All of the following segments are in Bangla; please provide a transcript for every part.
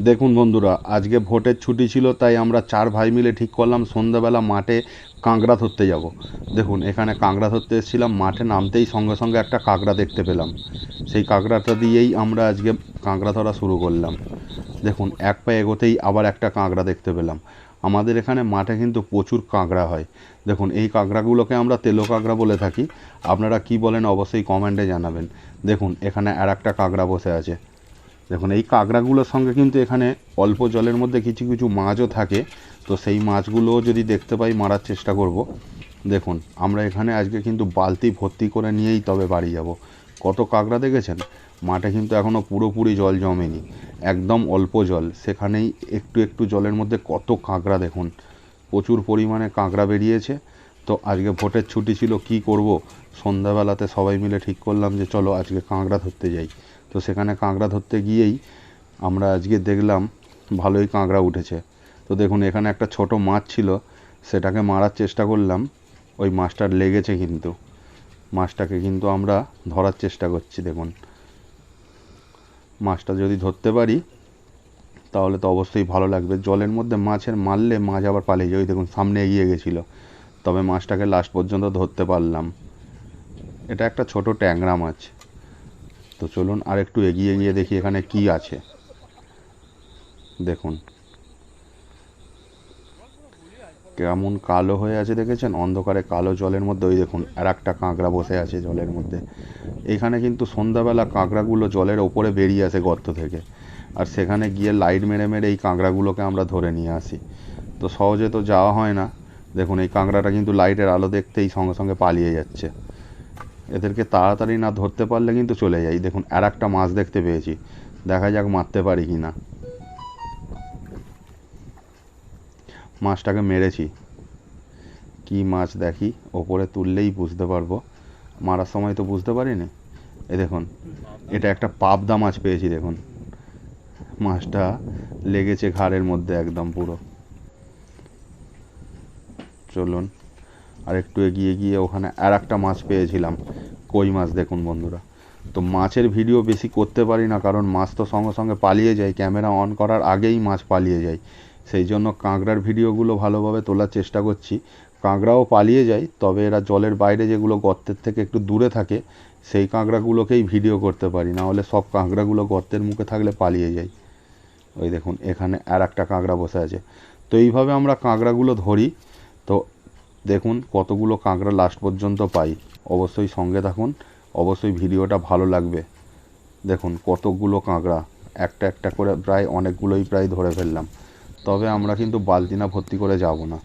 দেখুন বন্ধুরা, আজকে ভোটের ছুটি ছিল, তাই আমরা চার ভাই মিলে ঠিক করলাম, সন্ধ্যাবেলা মাঠে কাঁকড়া ধরতে যাব। দেখুন, এখানে কাঁকড়া ধরতে এসেছিলাম, মাঠে নামতেই সঙ্গে সঙ্গে একটা কাঁকড়া দেখতে পেলাম। সেই কাঁকড়াটা দিয়েই আমরা আজকে কাঁকড়া ধরা শুরু করলাম। দেখুন, এক পায়ে এগোতেই আবার একটা কাঁকড়া দেখতে পেলাম। আমাদের এখানে মাঠে কিন্তু প্রচুর কাঁকড়া হয়। দেখুন, এই কাঁকড়াগুলোকে আমরা তেলো কাঁকড়া বলে থাকি। আপনারা কি বলেন, অবশ্যই কমেন্টে জানাবেন। দেখুন, এখানে আর একটা কাঁকড়া বসে আছে। দেখুন, এই কাঁকড়াগুলোর সঙ্গে কিন্তু এখানে অল্প জলের মধ্যে কিছু কিছু মাছও থাকে। তো সেই মাছগুলোও যদি দেখতে পাই, মারার চেষ্টা করব। দেখুন, আমরা এখানে আজকে কিন্তু বালতি ভর্তি করে নিয়েই তবে বাড়ি যাব। কত কাঁকড়া দেখেছেন? মাঠে কিন্তু এখনও পুরোপুরি জল জমেনি। একদম অল্প জল। সেখানেই একটু একটু জলের মধ্যে কত কাঁকড়া দেখুন। প্রচুর পরিমাণে কাঁকড়া বেরিয়েছে। তো আজকে ভোটের ছুটি ছিল, কি করব? সন্ধ্যাবেলাতে সবাই মিলে ঠিক করলাম যে, চলো আজকে কাঁকড়া ধরতে যাই। তো সেখানে কাঁকড়া ধরতে গিয়েই আমরা আজকে দেখলাম ভালোই কাঁকড়া উঠেছে। তো দেখুন, এখানে একটা ছোট মাছ ছিল, সেটাকে মারার চেষ্টা করলাম। ওই মাছটার লেগেছে কিন্তু। মাছটাকে কিন্তু আমরা ধরার চেষ্টা করছি, দেখুন। মাছটা যদি ধরতে পারি, তাহলে তো অবশ্যই ভালো লাগবে। জলের মধ্যে মাছের মারলে মাছ আবার পালিয়ে যায়। ওই দেখুন, সামনে এগিয়ে গেছিল। তবে মাছটাকে লাস্ট পর্যন্ত ধরতে পারলাম। এটা একটা ছোট ট্যাংরা মাছ। তো চলুন আর একটু এগিয়ে গিয়ে দেখি এখানে কি আছে। দেখুন। কেমন কালো হয়ে আছে দেখেছেন? অন্ধকারে কালো জলের মধ্যে, ওই দেখুন, আর একটা কাঁকড়া বসে আছে জলের মধ্যে। এখানে কিন্তু সন্ধ্যাবেলা কাঁকড়াগুলো জলের ওপরে বেরিয়ে আসে গর্ত থেকে। আর সেখানে গিয়ে লাইট মেরে মেরে এই কাঁকড়াগুলোকে আমরা ধরে নিয়ে আসি। তো সহজে তো যাওয়া হয় না। দেখুন, এই কাঁকড়াটা কিন্তু লাইটের আলো দেখতেই সঙ্গে সঙ্গে পালিয়ে যাচ্ছে। এদেরকে তাড়াতাড়ি না ধরতে পারলে কিন্তু চলে যাই দেখুন, আর একটা মাছ দেখতে পেয়েছি। দেখা যাক মারতে পারি কি না। মাছটাকে মেরেছি। কি মাছ দেখি? ওপরে তুললেই বুঝতে পারব। মারার সময় তো বুঝতে পারিনি। এ দেখুন, এটা একটা পাবদা মাছ পেয়েছি, দেখুন। মাছটা লেগেছে ঘাড়ের মধ্যে একদম পুরো। চলুন। আর একটু এগিয়ে গিয়ে ওখানে আর একটা মাছ পেয়েছিলাম। কই মাছ দেখুন বন্ধুরা। তো মাছের ভিডিও বেশি করতে পারি না, কারণ মাছ তো সঙ্গে সঙ্গে পালিয়ে যায় ক্যামেরা অন করার আগেই মাছ পালিয়ে যায়। সেই জন্য কাঁকড়ার ভিডিওগুলো ভালোভাবে তোলার চেষ্টা করছি। কাঁকড়াও পালিয়ে যায়, তবে এরা জলের বাইরে যেগুলো গর্তের থেকে একটু দূরে থাকে, সেই কাঁকড়াগুলোকেই ভিডিও করতে পারি। না হলে সব কাঁকড়াগুলো গর্তের মুখে থাকলে পালিয়ে যায়। ওই দেখুন, এখানে আর একটা কাঁকড়া বসে আছে। তো এইভাবে আমরা কাঁকড়াগুলো ধরি। তো দেখুন কতগুলো কাঁকড়া লাস্ট পর্যন্ত পাই। অবশ্যই সঙ্গে থাকুন, অবশ্যই ভিডিওটা ভালো লাগবে। দেখুন কতগুলো কাঁকড়া, একটা একটা করে প্রায় অনেকগুলোই প্রায় ধরে ফেললাম। তবে আমরা কিন্তু বালতি না ভর্তি করে যাব না।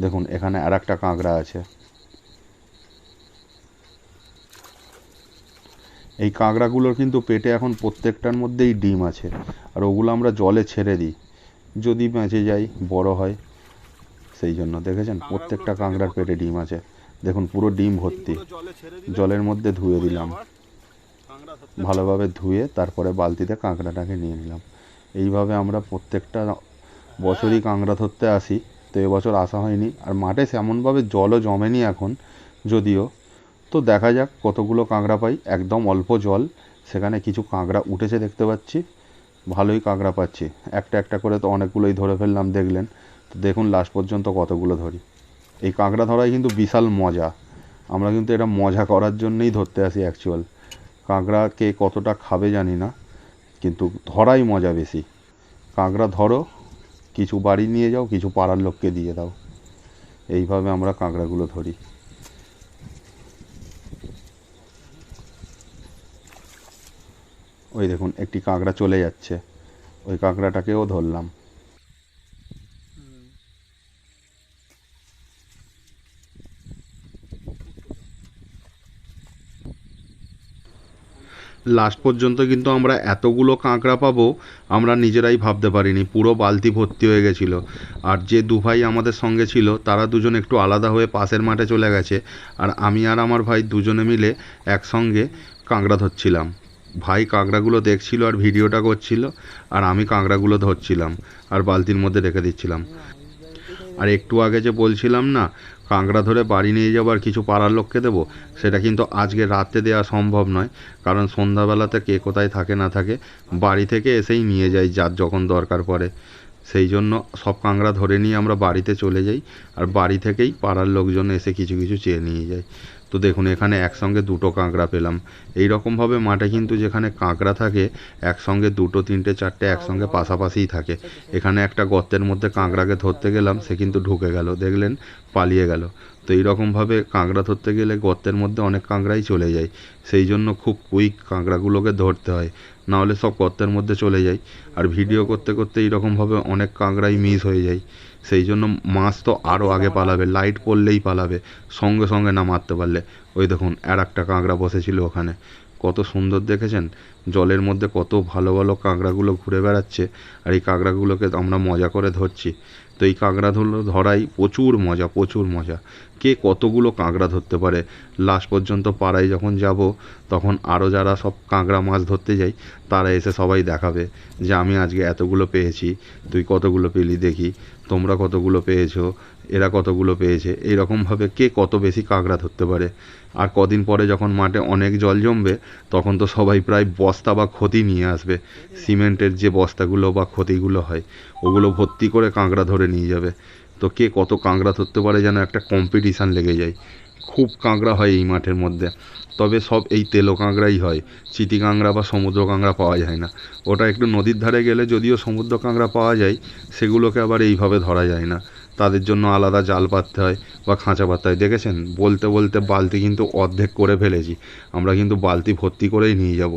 দেখুন এখানে আর একটা কাঁকড়া আছে। এই কাঁকড়াগুলোর কিন্তু পেটে এখন প্রত্যেকটার মধ্যেই ডিম আছে। আর ওগুলো আমরা জলে ছেড়ে দিই। যদি বেঁচে যাই, বড় হয়। সেই জন্য দেখেছেন? প্রত্যেকটা কাঁকড়ার পেটে ডিম আছে। দেখুন পুরো ডিম ভর্তি। জলের মধ্যে ধুয়ে দিলাম। ভালোভাবে ধুয়ে তারপরে বালতিতে কাঁকড়াটাকে নিয়ে নিলাম। এইভাবে আমরা প্রত্যেকটা বছরই কাঁকড়া ধরতে আসি। তো এবছর আসা হয়নি। আর মাঠে সেমনভাবে জলও জমেনি এখন যদিও। তো দেখা যাক কতগুলো কাঁকড়া পাই। একদম অল্প জল। সেখানে কিছু কাঁকড়া উঠেছে দেখতে পাচ্ছি। ভালোই কাঁকড়া পাচ্ছি। একটা একটা করে তো অনেকগুলোই ধরে ফেললাম দেখলেন। দেখুন লাস্ট পর্যন্ত কতগুলো ধরি। এই কাঁকড়া ধরাই কিন্তু বিশাল মজা। আমরা কিন্তু এটা মজা করার জন্যই ধরতে আসি অ্যাকচুয়াল কাঁকড়া কে কতটা খাবে জানি না, কিন্তু ধরাই মজা বেশি। কাঁকড়া ধরো, কিছু বাড়ি নিয়ে যাও, কিছু পাড়ার লোককে দিয়ে দাও। এইভাবে আমরা কাঁকড়াগুলো ধরি। ওই দেখুন, একটি কাঁকড়া চলে যাচ্ছে। ওই কাঁকড়াটাকেও ধরলাম। লাস্ট পর্যন্ত কিন্তু আমরা এতগুলো কাঁকড়া পাবো, আমরা নিজেরাই ভাবতে পারিনি। পুরো বালতি ভর্তি হয়ে গেছিল। আর যে দু ভাই আমাদের সঙ্গে ছিল, তারা দুজন একটু আলাদা হয়ে পাশের মাঠে চলে গেছে। আর আমি আর আমার ভাই দুজনে মিলে একসঙ্গে কাঁকড়া ধরছিলাম। ভাই কাঁকড়াগুলো দেখছিল আর ভিডিওটা করছিল, আর আমি কাঁকড়াগুলো ধরছিলাম আর বালতির মধ্যে রেখে দিচ্ছিলাম। আর একটু আগে যে বলছিলাম না কাঁকড়া ধরে বাড়ি নিয়ে যাব আর কিছু পাড়ার লোককে দেবো, সেটা কিন্তু আজকে রাতে দেওয়া সম্ভব নয়। কারণ সন্ধ্যাবেলাতে কে কোথায় থাকে না থাকে, বাড়ি থেকে এসেই নিয়ে যায় যার যখন দরকার পড়ে। সেই জন্য সব কাঁকড়া ধরে নিয়ে আমরা বাড়িতে চলে যাই আর বাড়ি থেকেই পাড়ার লোকজন এসে কিছু কিছু চেয়ে নিয়ে যায়। তো দেখুন, এখানে একসঙ্গে দুটো কাঁকড়া পেলাম। এই রকমভাবে মাঠে কিন্তু যেখানে কাঁকড়া থাকে, একসঙ্গে দুটো, তিনটে, চারটে একসঙ্গে পাশাপাশিই থাকে। এখানে একটা গর্তের মধ্যে কাঁকড়াকে ধরতে গেলাম, সে কিন্তু ঢুকে গেল, দেখলেন, পালিয়ে গেল। তো এইরকমভাবে কাঁকড়া ধরতে গেলে গর্তের মধ্যে অনেক কাঁকড়াই চলে যায়। সেই জন্য খুব কুইক কাঁকড়াগুলোকে ধরতে হয়। নাহলে সব গর্তের মধ্যে চলে যায়। আর ভিডিও করতে করতে এইরকমভাবে অনেক কাঁকড়াই মিস হয়ে যায়। সেই জন্য মাছ তো আরও আগে পালাবে লাইট পড়লেই পালাবে, সঙ্গে সঙ্গে না মারতে পারলে। ওই দেখুন, আর একটা কাঁকড়া বসেছিল ওখানে। কত সুন্দর দেখেছেন? জলের মধ্যে কত ভালো ভালো কাঁকড়াগুলো ঘুরে বেড়াচ্ছে। আর এই কাঁকড়াগুলোকে আমরা মজা করে ধরছি। তো এই কাঁকড়া ধরলো, ধরাই, প্রচুর মজা প্রচুর মজা। কে কতগুলো কাঁকড়া ধরতে পারে? লাস্ট পর্যন্ত পাড়ায় যখন যাব, তখন আরও যারা সব কাঁকড়া মাছ ধরতে যাই, তারা এসে সবাই দেখাবে যে আমি আজকে এতগুলো পেয়েছি, তুই কতগুলো পেলি দেখি, তোমরা কতগুলো পেয়েছ এরা কতগুলো পেয়েছে, এইরকমভাবে কে কত বেশি কাঁকড়া ধরতে পারে। আর কদিন পরে যখন মাঠে অনেক জল জমবে, তখন তো সবাই প্রায় বস্তা বা ক্ষতি নিয়ে আসবে। সিমেন্টের যে বস্তাগুলো বা ক্ষতিগুলো হয়, ওগুলো ভর্তি করে কাঁকড়া ধরে নিয়ে যাবে। তো কে কত কাঁকড়া ধরতে পারে যেন একটা কম্পিটিশান লেগে যায়। খুব কাঁকড়া হয় এই মাঠের মধ্যে। তবে সব এই তেলো কাঁকড়াই হয়, চিটি কাঁকড়া বা সমুদ্র কাঁকড়া পাওয়া যায় না। ওটা একটু নদীর ধারে গেলে যদিও সমুদ্র কাঁকড়া পাওয়া যায়, সেগুলোকে আবার এইভাবে ধরা যায় না। তাদের জন্য আলাদা জাল পাততে হয় বা খাঁচা পাততে হয়। দেখেছেন? বলতে বলতে বালতি কিন্তু অর্ধেক করে ফেলেছি। আমরা কিন্তু বালতি ভর্তি করেই নিয়ে যাব।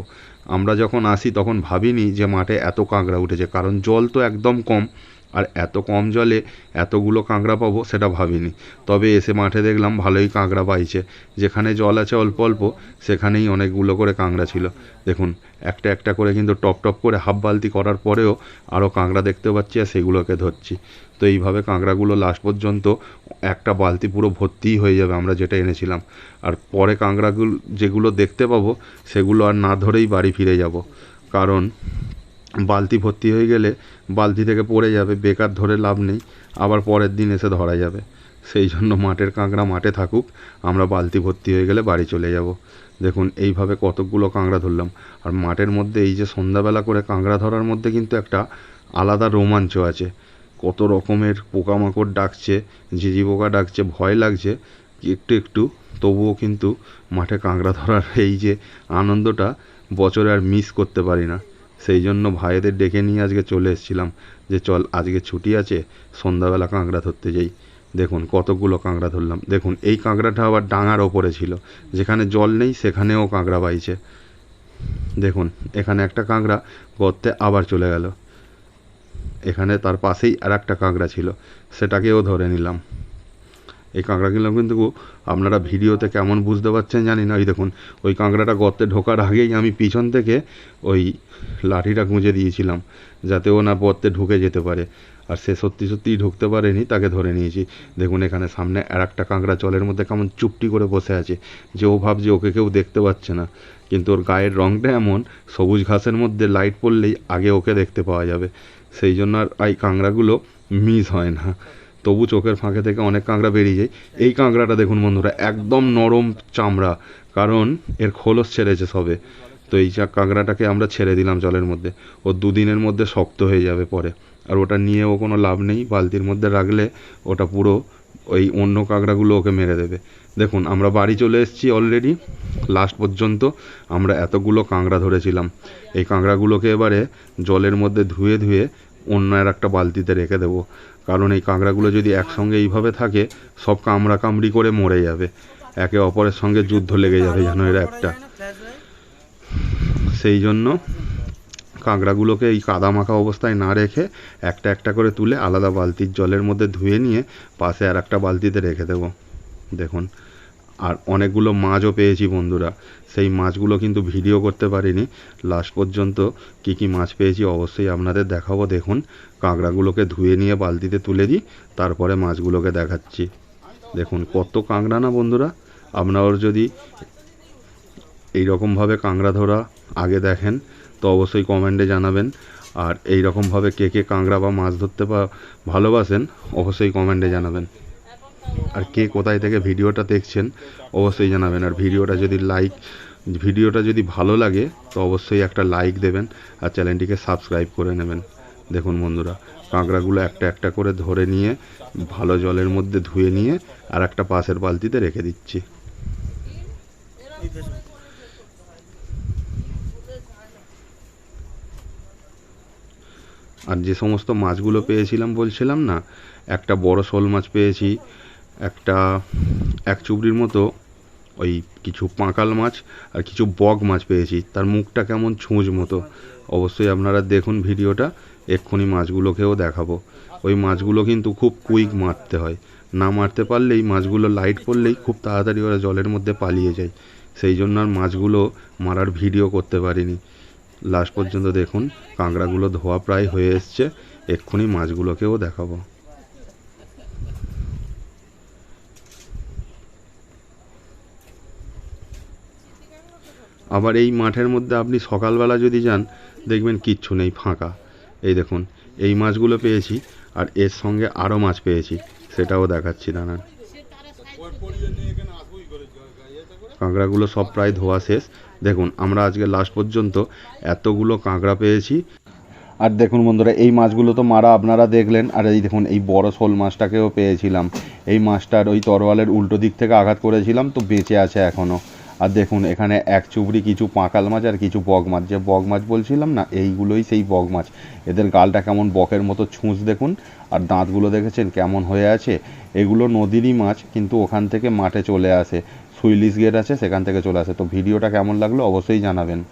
আমরা যখন আসি তখন ভাবিনি যে মাঠে এত কাঁকড়া উঠেছে, কারণ জল তো একদম কম। আর এত কম জলে এতগুলো কাঁকড়া পাবো সেটা ভাবিনি। তবে এসে মাঠে দেখলাম ভালোই কাঁকড়া পাইছে। যেখানে জল আছে অল্প অল্প, সেখানেই অনেকগুলো করে কাঁকড়া ছিল। দেখুন, একটা একটা করে কিন্তু টপ টপ করে হাফ বালতি করার পরেও আরও কাঁকড়া দেখতে পাচ্ছি আর সেগুলোকে ধরছি। তো এইভাবে কাঁকড়াগুলো লাস্ট পর্যন্ত একটা বালতি পুরো ভর্তিই হয়ে যাবে আমরা যেটা এনেছিলাম। আর পরে কাঁকড়াগুলো যেগুলো দেখতে পাবো, সেগুলো আর না ধরেই বাড়ি ফিরে যাব। কারণ বালতি ভর্তি হয়ে গেলে বালতি থেকে পড়ে যাবে, বেকার ধরে লাভ নেই, আবার পরের দিন এসে ধরা যাবে। সেই জন্য মাঠের কাঁকড়া মাঠে থাকুক, আমরা বালতি ভর্তি হয়ে গেলে বাড়ি চলে যাব। দেখুন, এইভাবে কতকগুলো কাঁকড়া ধরলাম। আর মাঠের মধ্যে এই যে সন্ধ্যাবেলা করে কাঁকড়া ধরার মধ্যে কিন্তু একটা আলাদা রোমাঞ্চ আছে। কত রকমের পোকামাকড় ডাকছে ঝিঝি পোকা ডাকছে, ভয় লাগছে। একটু একটু, তবুও কিন্তু মাঠে কাঁকড়া ধরার এই যে আনন্দটা বছরে আর মিস করতে পারি না। সেই জন্য ভাইদের ডেকে নিয়ে আজকে চলে এসেছিলাম। যে চল, আজকে ছুটি আছে, সন্ধ্যাবেলা কাঁকড়া ধরতে যাই। দেখুন, কতগুলো কাঁকড়া ধরলাম। দেখুন, এই কাঁকড়াটা আবার ডাঙার ওপরে ছিল। যেখানে জল নেই, সেখানেও কাঁকড়া পাইছে দেখুন, এখানে একটা কাঁকড়া গর্তে আবার চলে গেল। এখানে তার পাশেই আর একটা কাঁকড়া ছিল। সেটাকেও ধরে নিলাম। এই কাঁকড়াগুলো কিন্তু আপনারা ভিডিওতে কেমন বুঝতে পারছেন জানি না। ওই দেখুন, ওই কাঁকড়াটা গর্তে ঢোকার আগেই আমি পিছন থেকে ওই লাঠিটা গুঁজে দিয়েছিলাম, যাতে ও না গর্তে ঢুকে যেতে পারে। আর সে সত্যি সত্যিই ঢুকতে পারেনি, তাকে ধরে নিয়েছি। দেখুন, এখানে সামনে আর একটা কাঁকড়া জলের মধ্যে কেমন চুপটি করে বসে আছে, যে ও ভাবছে ওকে কেউ দেখতে পাচ্ছে না। কিন্তু ওর গায়ের রঙটা এমন, সবুজ ঘাসের মধ্যে লাইট পড়লেই আগে ওকে দেখতে পাওয়া যাবে। সেই জন্য আর এই কাঁকড়াগুলো মিস হয় না। তবু চোখের ফাঁকে থেকে অনেক কাঁকড়া বেরিয়ে যায়। এই কাঁকড়াটা দেখুন বন্ধুরা, একদম নরম চামড়া, কারণ এর খোলস ছেড়েছে সবে। তো এই চা কাঁকড়াটাকে আমরা ছেড়ে দিলাম জলের মধ্যে, ও দুদিনের মধ্যে শক্ত হয়ে যাবে পরে। আর ওটা নিয়েও কোনো লাভ নেই, বালতির মধ্যে রাখলে ওটা পুরো ওই অন্য কাঁকড়াগুলো ওকে মেরে দেবে। দেখুন, আমরা বাড়ি চলে এসেছি অলরেডি লাস্ট পর্যন্ত আমরা এতগুলো কাঁকড়া ধরেছিলাম। এই কাঁকড়াগুলোকে এবারে জলের মধ্যে ধুয়ে ধুয়ে অন্য আর একটা বালতিতে রেখে দেবো। কারণ এই কাঁকড়াগুলো যদি একসঙ্গে এইভাবে থাকে, সব কামড়া কামড়ি করে মরে যাবে। একে অপরের সঙ্গে যুদ্ধ লেগে যাবে যেন এরা একটা। সেই জন্য কাঁকড়াগুলোকে এই কাদা মাখা অবস্থায় না রেখে একটা একটা করে তুলে আলাদা বালতির জলের মধ্যে ধুয়ে নিয়ে পাশে আর একটা বালতিতে রেখে দেবো। দেখুন আর অনেকগুলো মাছও পেয়েছি বন্ধুরা। সেই মাছগুলো কিন্তু ভিডিও করতে পারিনি। লাস্ট পর্যন্ত কি কি মাছ পেয়েছি অবশ্যই আপনাদের দেখাবো। দেখুন, কাঁকড়াগুলোকে ধুয়ে নিয়ে বালতিতে তুলে দিই, তারপরে মাছগুলোকে দেখাচ্ছি। দেখুন, কত কাঁকড়া না বন্ধুরা? আপনার যদি এই রকমভাবে কাঁকড়া ধরা আগে দেখেন, তো অবশ্যই কমেন্টে জানাবেন। আর এই রকমভাবে কে কে কাঁকড়া বা মাছ ধরতে বা ভালোবাসেন, অবশ্যই কমেন্টে জানাবেন। আর কে কোথায় থেকে ভিডিওটা দেখছেন, অবশ্যই জানাবেন। আর ভিডিওটা যদি লাইক, ভিডিওটা যদি ভালো লাগে, তো অবশ্যই একটা লাইক দেবেন আর চ্যানেলটিকে সাবস্ক্রাইব করে নেবেন। দেখুন বন্ধুরা, কাঁকড়াগুলো একটা একটা করে ধরে নিয়ে, ভালো জলের মধ্যে ধুয়ে নিয়ে, আর একটা পাশের বালতিতে রেখে দিচ্ছি। আর যে সমস্ত মাছগুলো পেয়েছিলাম বলছিলাম না, একটা বড় শোল মাছ পেয়েছি একটা, এক চুবড়ির মতো ওই কিছু পাঁকাল মাছ আর কিছু বগ মাছ পেয়েছি। তার মুখটা কেমন ছুঁচ মতো। অবশ্যই আপনারা দেখুন ভিডিওটা, এক্ষুনি মাছগুলোকেও দেখাবো। ওই মাছগুলো কিন্তু খুব কুইক মারতে হয়। না মারতে পারলেই, মাছগুলো লাইট পড়লেই খুব তাড়াতাড়ি ওরা জলের মধ্যে পালিয়ে যায়। সেই জন্য আর মাছগুলো মারার ভিডিও করতে পারিনি। লাস্ট পর্যন্ত দেখুন, কাঁকড়াগুলো ধোয়া প্রায় হয়ে এসছে। এক্ষুনি মাছগুলোকেও দেখাবো। আবার এই মাঠের মধ্যে আপনি সকালবেলা যদি যান, দেখবেন কিচ্ছু নেই, ফাঁকা। এই দেখুন, এই মাছগুলো পেয়েছি, আর এর সঙ্গে আরও মাছ পেয়েছি, সেটাও দেখাচ্ছি, দাঁড়ান। কাঁকড়াগুলো সব প্রায় ধোয়া শেষ। দেখুন, আমরা আজকে লাস্ট পর্যন্ত এতগুলো কাঁকড়া পেয়েছি। আর দেখুন বন্ধুরা, এই মাছগুলো তো মারা আপনারা দেখলেন, আর এই দেখুন, এই বড় শোল মাছটাকেও পেয়েছিলাম। এই মাছটার ওই তরোয়ালের উল্টো দিক থেকে আঘাত করেছিলাম, তো বেঁচে আছে এখনও আর দেখুন, এখানে এক চুবড়ি, কিছু পাঁকাল মাছ আর কিছু বগ মাছ। যে বগ মাছ বলছিলাম না, এইগুলোই সেই বগ মাছ। এদের গালটা কেমন বকের মতো ছুঁচ দেখুন, আর দাঁতগুলো দেখেছেন কেমন হয়ে আছে? এগুলো নদীরই মাছ, কিন্তু ওখান থেকে মাঠে চলে আসে। সুইলিশ গেট আছে, সেখান থেকে চলে আসে। তো ভিডিওটা কেমন লাগল অবশ্যই জানাবেন।